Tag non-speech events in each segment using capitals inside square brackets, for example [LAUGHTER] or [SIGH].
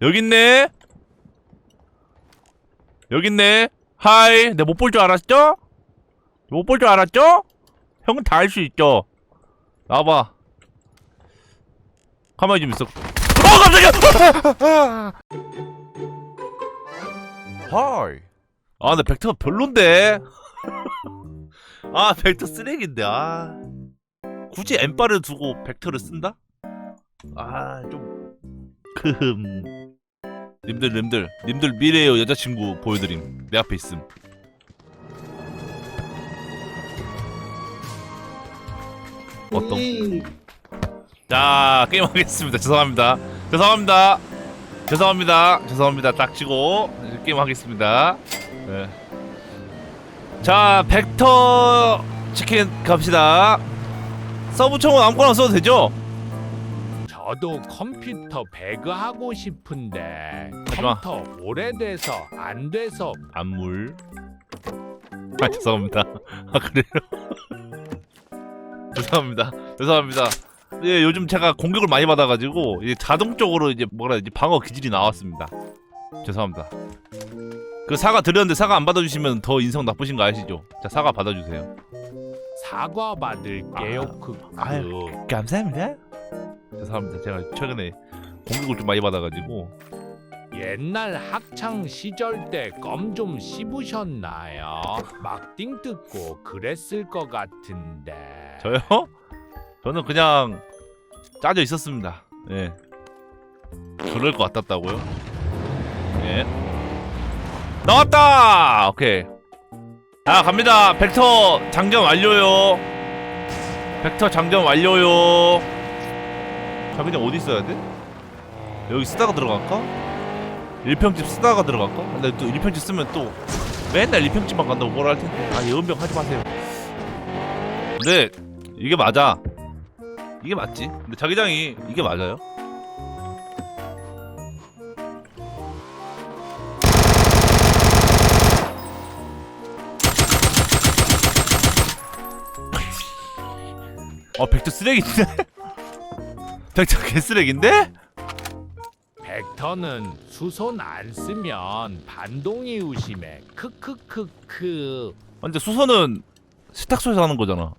여기 있네. 하이. 내가 못볼 줄 알았죠? 못 볼 줄 알았죠? 형은 다할수 있죠. 나와봐. 가만히 좀 있어. 어 깜짝이야. [LAUGHS] 하이. 아, 나 벡터가 별론데. [LAUGHS] 아, 벡터 쓰레기인데. 아. 굳이 엠바를 두고 벡터를 쓴다? 아, 좀 크흠. 님들 님들. 님들 미래의 여자친구 보여드림. 내 앞에 있음. 어떤? 자 게임하겠습니다. 죄송합니다. 죄송합니다. 죄송합니다. 죄송합니다. 딱 치고 게임하겠습니다. 네. 자 벡터 치킨 갑시다. 서브 총은 아무거나 써도 되죠? 저도 컴퓨터 배그 하고 싶은데 하지마. 컴퓨터 오래돼서 안 돼서 안물? 아 죄송합니다. 아 그래요? [LAUGHS] 죄송합니다. 죄송합니다. 예 요즘 제가 공격을 많이 받아가지고 이제 자동적으로 이제 뭐라 되지? 방어 기질이 나왔습니다. 죄송합니다. 그 사과 드렸는데 사과 안 받아주시면 더 인성 나쁘신 거 아시죠? 자 사과 받아주세요. 사과 받을게요. 아, 그, 아유. 그. 감사합니다 죄송합니다 제가 최근에 공격을 좀 많이 받아가지고 옛날 학창 시절 때 껌 좀 씹으셨나요? 막띵 뜯고 그랬을 것 같은데. 저요? 저는 그냥 짜져 있었습니다. 예. 그럴 것 같았다고요? 예. 나왔다! 오케이. 자, 갑니다. 벡터 장전 완료요. 벡터 장전 완료요. 자, 그냥 어디 있어야 돼? 여기 쓰다가 들어갈까? 일평집 쓰다가 들어갈까? 근데 또 일평집 쓰면 또 맨날 일평집만 간다고 뭐라 할 텐데. 아, 예언병 하지 마세요. 근데 이게 맞아. 이게 맞지. 근데 자기장이 이게 맞아요. 어, 벡터 쓰레기인데? 벡터 개쓰레기인데? 벡터는 수손 안 쓰면 반동이 의심해. 크크크크. 아, 근데 수선은 세탁소에서 하는 거잖아.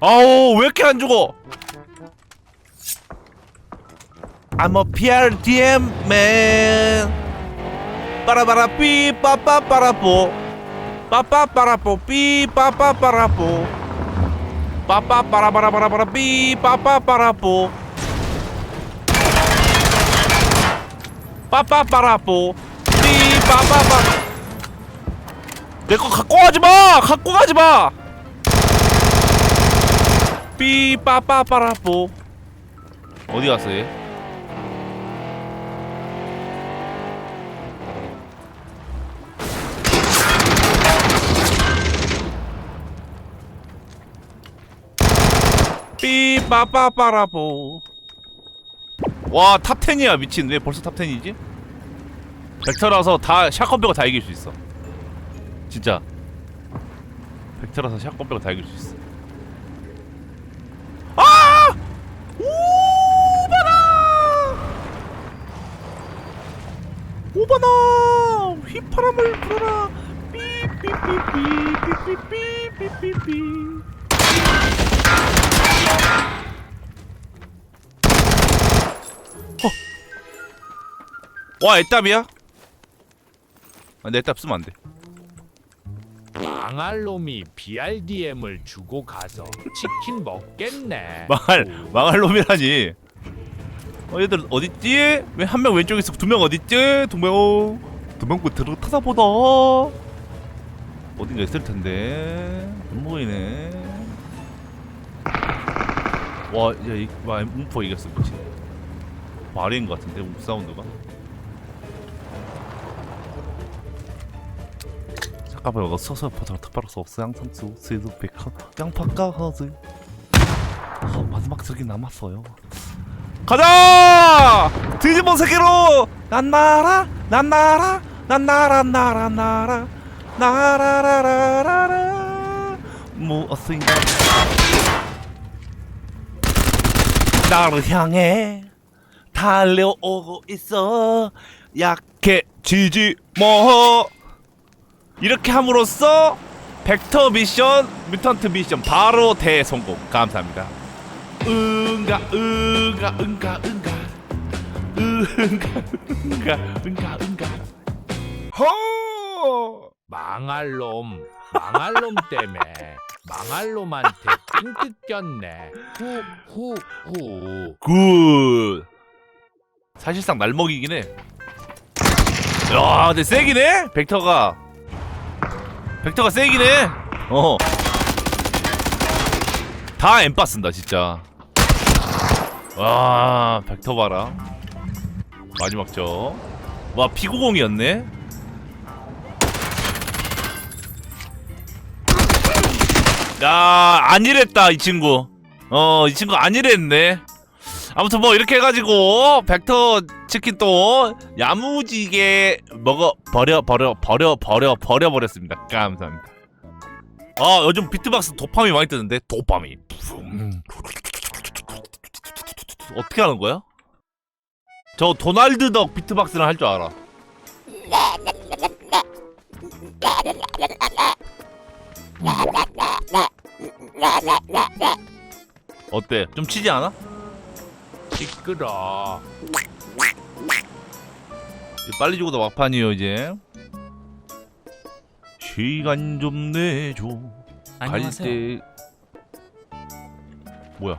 아우 왜 이렇게 안 죽어? I'm a PRDM man. 빠라바라 삐 빠빠빠라뽀 빠빠빠라뽀 삐 빠빠빠라뽀 빠빠빠라바라바라바라 삐 빠빠빠라뽀 빠빠빠라뽀 삐 빠빠빠 내거 갖고 가지 마! 갖고 가지 마! 삐 빠빠빠라뽀. 어디 갔어 얘? 삐 빠빠빠라뽀. 와 탑10이야 미친. 왜 벌써 탑10이지? 벡터라서 다 샷건 빼고 다 이길 수 있어. 진짜. 벡터라서 샷건 빼고 다 이길 수 있어 아! 오바나! 휘파람을 불어라! 삐삐삐삐삐삐삐삐삐삐 어. 와 애답이야? 아, 근데 애답 쓰면 안돼 망할 놈이 BRDM을 주고 가서 치킨 먹겠네. 망할 망할 놈이라니. 어 얘들 어딨지? 왜 한 명 왼쪽에 있어? 두명 어딨지? 두 명. 두명 끝으로 타다 보다. 어딘가 있을 텐데. 안 보이네. 와, 야, 이, 와, 음포 이겼어, 그치? 말인 것 같은데, 음 사운드가. 까불 서서 포장 특파로서 양상수 스위드 베컨 양파가 어, 마지막 적이 남았어요 가자! 뒤집어 세계로! 난 나라 난 나라 난 나라 나라 나라 나라라라라라. 무엇인가? 나를 향해 달려오고 있어. 약해지지 뭐. 이렇게 함으로써 벡터 미션 뮤턴트 미션 바로 대성공. 감사합니다 응가 응가 응가 응가 응가 응가 응가 응가 허 망할 놈 망할 놈 때문에 망할 놈한테 삥 뜯겼네 후후후 굿 사실상 날먹이긴 해. 야, 근데 세긴 해. 벡터가. 벡터가 세긴 해. 어. 다 엠빠 쓴다, 진짜. 와, 벡터 봐라. 마지막 점. 와, 피구공이었네. 야, 안 이랬다, 이 친구. 어, 이 친구 안 이랬네. 아무튼 뭐 이렇게 해가지고 벡터 치킨 또 야무지게 먹어 버려 버려 버려 버려 버려 버렸습니다. 감사합니다. 아 요즘 비트박스 도파민 많이 뜨는데 도파민 [LAUGHS] 어떻게 하는 거야? 저 도날드 덕 비트박스는 할 줄 알아. 어때? 좀 치지 않아? 시끄러 빨리 죽어도 막판이요 이제 시간 좀 내줘 갈때 뭐야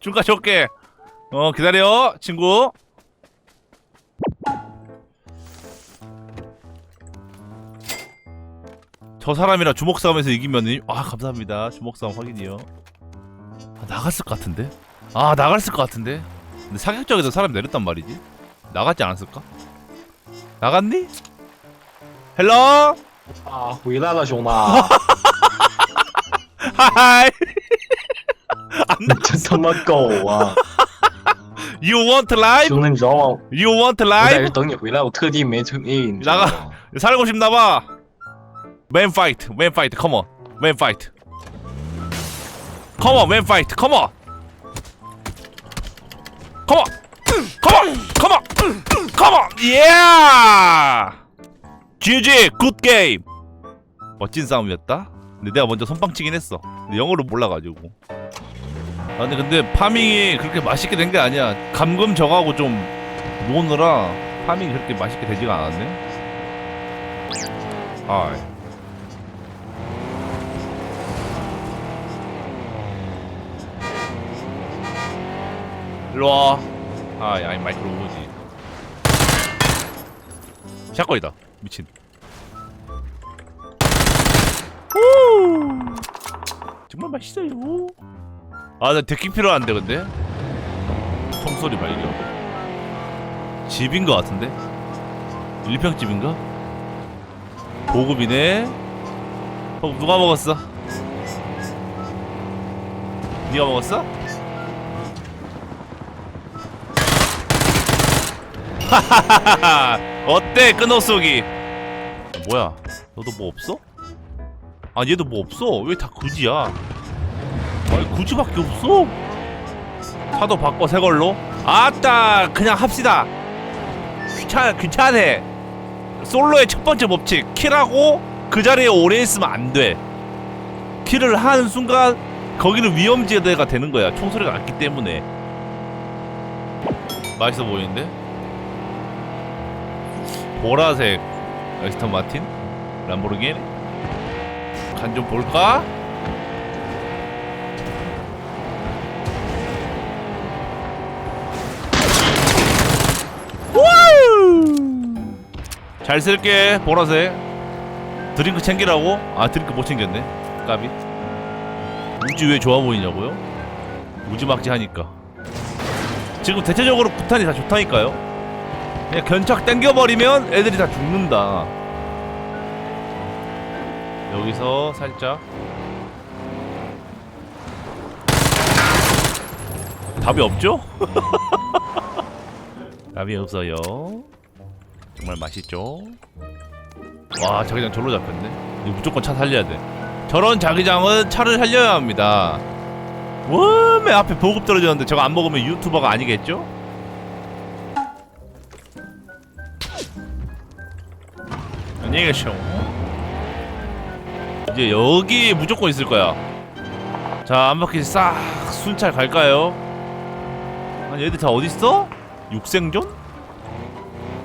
총 가져올게 어 기다려 친구 저 사람이랑 주먹 싸움에서 이기면 아 감사합니다 주먹 싸움 확인이요 아, 나갔을 것 같은데 아 나갔을 것 같은데 근데 사격적에서 사람 내렸단 말이지 나갔지 않았을까 나갔니 헬로 啊，回来了，兄弟！ [LAUGHS] 하이 你真 他妈狗啊！ You want life? 兄弟，你知道吗？ You want 我在这 life? 等你回来，我特地没退，你知道吗？ 살고 싶나봐 Man fight Man fight Come on Man fight Come on Man fight Come on Come on Come on Come on Come on Yeah GG Good game 멋진 싸움이었다 근데 내가 먼저 선빵치긴 했어 근데 영어를 몰라가지고 아 근데 근데 파밍이 그렇게 맛있게 된 게 아니야. 감금 저하고 좀 노느라 파밍이 그렇게 맛있게 되지가 않았네. 아이. 일로 와. 아이 아이 마이크로 오지. 샷건이다. 미친. 오! 정말 맛있어요 아 나 데키 필요한데 근데? 총소리 발견 집인 것 같은데? 1평집인가? 보급이네. 어, 누가 먹었어? 네가 먹었어? 하하하하! 어때 끊어쏘기? 뭐야? 너도 뭐 없어? 아 얘도 뭐 없어? 왜 다 그지야 아니 그지밖에 없어 차도 바꿔 새 걸로 아따 그냥 합시다 귀찮 귀찮해 솔로의 첫 번째 법칙 킬하고 그 자리에 오래 있으면 안돼 킬을 하는 순간 거기는 위험지대가 되는 거야. 총소리가 났기 때문에. 맛있어 보이는데? 보라색 에스턴 마틴 람보르기니 간 좀 볼까? 잘 쓸게 보라색. 드링크 챙기라고? 아 드링크 못 챙겼네. 까비. 우지 왜 좋아 보이냐고요? 무지막지 하니까. 지금 대체적으로 구탄이 다 좋다니까요. 그냥 견착 땡겨버리면 애들이 다 죽는다. 여기서 살짝. 답이 없죠? [LAUGHS] 답이 없어요 정말 맛있죠? 와 자기장 절로 잡혔네 이거 무조건 차 살려야 돼 저런 자기장은 차를 살려야 합니다 워메 앞에 보급 떨어졌는데 저거 안 먹으면 유튜버가 아니겠죠? 안녕히 계셔 이제 여기 무조건 있을 거야 자 한 바퀴 싹 순찰 갈까요? 아니 얘들 다 어딨어? 육생존?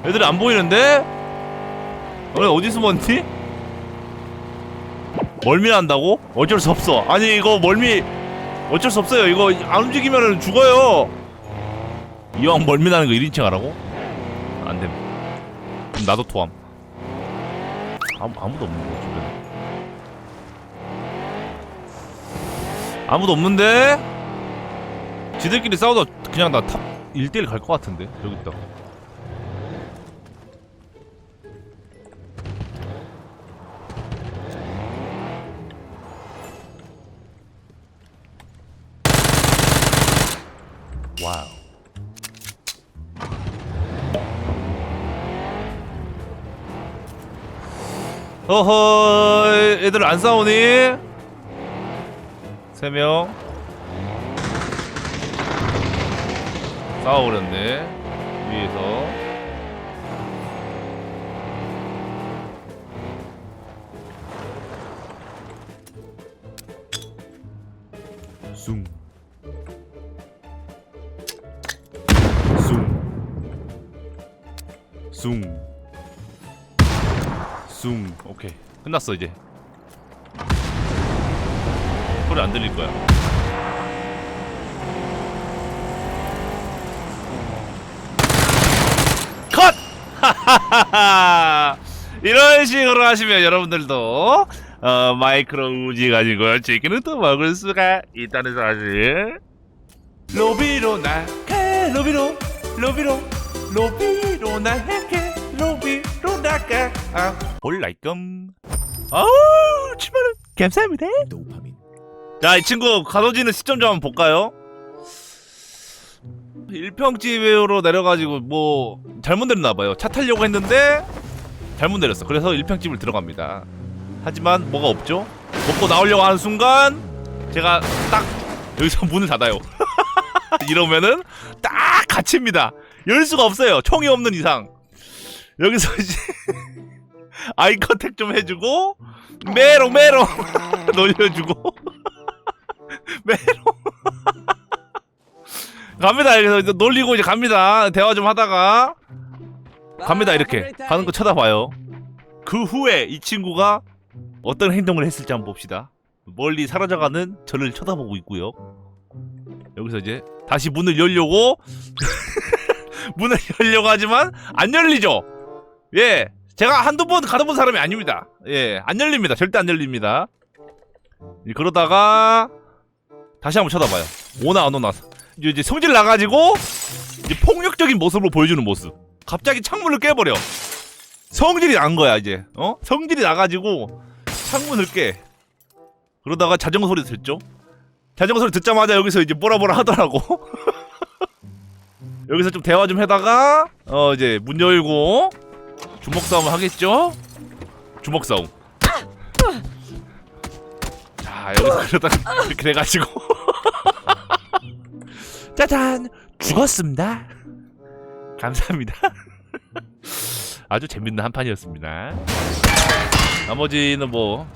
애들이 안 보이는데? 너네 어디 숨었니? 멀미 난다고? 어쩔 수 없어 아니 이거 멀미 어쩔 수 없어요 이거 안 움직이면 죽어요 이왕 멀미 나는 거 1인칭 하라고? 안됨 나도 토함 아무, 아무도 없는 거 주변에 아무도 없는데? 지들끼리 싸우다 그냥 나 탑 1대1 갈 것 같은데 여기 있다 와 어허 애들 안 싸우니? 세명 싸워버렸네 위에서 숭 숭. 숭. 숭. 오케이. 끝났어 이제. 소리 안 들릴 거야. 컷! 이런 식으로 하시면 여러분들도 어, 마이크로 우지 가지고 치킨을 또 먹을 수가 있다는 사실. 로비로 나가 로비로 로비로 로비로 나가 로비로 나가 아. 볼라이끔 아우 7만원 감사합니다. 자이 친구 가둬지는 시점 좀 한번 볼까요? 일평집으로 내려가지고 뭐 잘못 내렸나봐요. 차 타려고 했는데 잘못 내렸어. 그래서 일평집을 들어갑니다. 하지만 뭐가 없죠? 먹고 나오려고 하는 순간 제가 딱 여기서 [LAUGHS] 문을 닫아요. [LAUGHS] 이러면은 딱 갇힙니다. 열 수가 없어요. 총이 없는 이상. 여기서 이제 [LAUGHS] 아이 컨택 좀 해주고 메롱 메롱 [LAUGHS] 놀려주고 [LAUGHS] 메롱 갑니다. 그래서 이제 놀리고 이제 갑니다. 대화 좀 하다가 갑니다. 이렇게 가는 거 쳐다봐요. 그 후에 이 친구가 어떤 행동을 했을지 한번 봅시다. 멀리 사라져가는 저를 쳐다보고 있고요. 여기서 이제 다시 문을 열려고 문을 열려고 하지만 안 열리죠. 예, 제가 한두 번 가둬본 사람이 아닙니다. 예, 안 열립니다. 절대 안 열립니다. 예, 그러다가 다시 한번 쳐다봐요. 오나 안 오나. 이제 성질 나가지고 이제 폭력적인 모습으로 보여주는 모습. 갑자기 창문을 깨버려. 성질이 난 거야 이제. 어? 성질이 나가지고 창문을 깨. 그러다가 자전거 소리 듣죠? 자전거 소리 듣자마자 여기서 이제 뭐라 뭐라 하더라고. [LAUGHS] 여기서 좀 대화 좀 하다가 어 이제 문 열고 주먹 싸움 하겠죠? 주먹 싸움. 자 여기서 그러다가 이렇게 돼가지고 [LAUGHS] 짜잔 죽었습니다. 감사합니다. 아주 재밌는 한 판이었습니다. 나머지는 뭐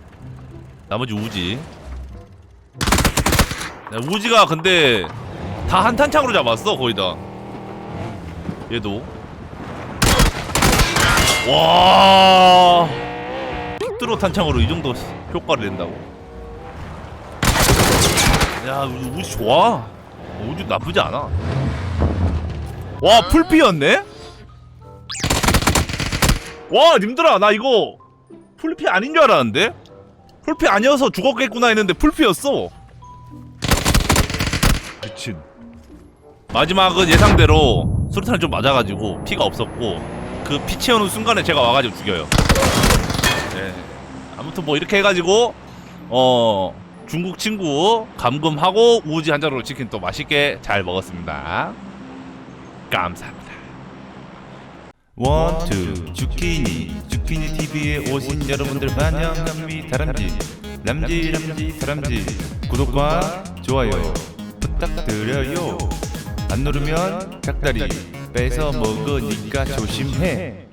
나머지 우지 야, 우지가 근데 다 한탄창으로 잡았어 거의 다 얘도 와. 픽드로 탄창으로 이 정도 효과를 낸다고? 야 우- 우지 좋아. 우지 나쁘지 않아. 와 풀피였네? 와 님들아 나 이거 풀피 아닌 줄 알았는데? 풀피 아니어서 죽었겠구나 했는데 풀피였어. 미친. 마지막은 예상대로 수류탄을 좀 맞아가지고 피가 없었고 그 피 채우는 순간에 제가 와가지고 죽여요. 네. 아무튼 뭐 이렇게 해가지고 어 중국 친구 감금하고 우지 한 자루 치킨 또 맛있게 잘 먹었습니다. 감사합니다. 원투 주키니. 주키니 TV에 오신 여러분들 환영합니다. 다람쥐 람쥐 람쥐 다람쥐 구독과 좋아요 부탁드려요. 안 누르면 닭다리 뺏어 먹으니까 조심해